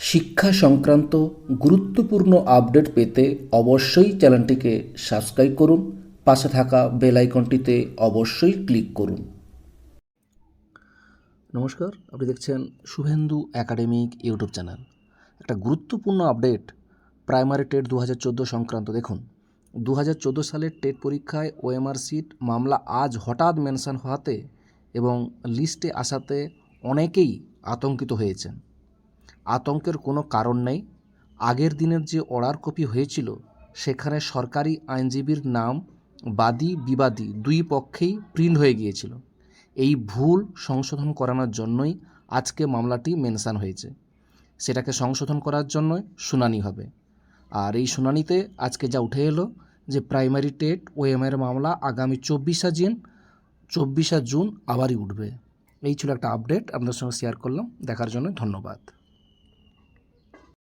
শিক্ষা সংক্রান্ত গুরুত্বপূর্ণ আপডেট পেতে অবশ্যই চ্যানেলটিকে সাবস্ক্রাইব করুন, পাশে থাকা বেল আইকনটিতে অবশ্যই ক্লিক করুন। নমস্কার, আপনি দেখছেন শুভেন্দু একাডেমিক ইউটিউব চ্যানেল। একটা গুরুত্বপূর্ণ আপডেট প্রাইমারি টেট দু হাজার চোদ্দ সংক্রান্ত। দেখুন দু হাজার চোদ্দ সালের টেট পরীক্ষায় ওএমআর সিট মামলা আজ হঠাৎ মেনশন হওয়াতে এবং লিস্টে আসাতে অনেকেই আতঙ্কিত হয়েছেন। আতঙ্কের কোনো কারণ নেই। আগের দিনের যে অর্ডার কপি হয়েছিল, সেখানে সরকারি আইনজীবীর নাম বাদী বিবাদী দুই পক্ষেই প্রিন্ট হয়ে গিয়েছিল। এই ভুল সংশোধন করানোর জন্যই আজকে মামলাটি মেনশান হয়েছে। সেটাকে সংশোধন করার জন্য শুনানি হবে। আর এই শুনানিতে আজকে যা উঠে এলো যে প্রাইমারি টেট ওএমআর মামলা আগামী চব্বিশা জুন চব্বিশা জুন আবারই উঠবে। এই ছিল একটা আপডেট, আপনাদের সঙ্গে শেয়ার করলাম। দেখার জন্য ধন্যবাদ।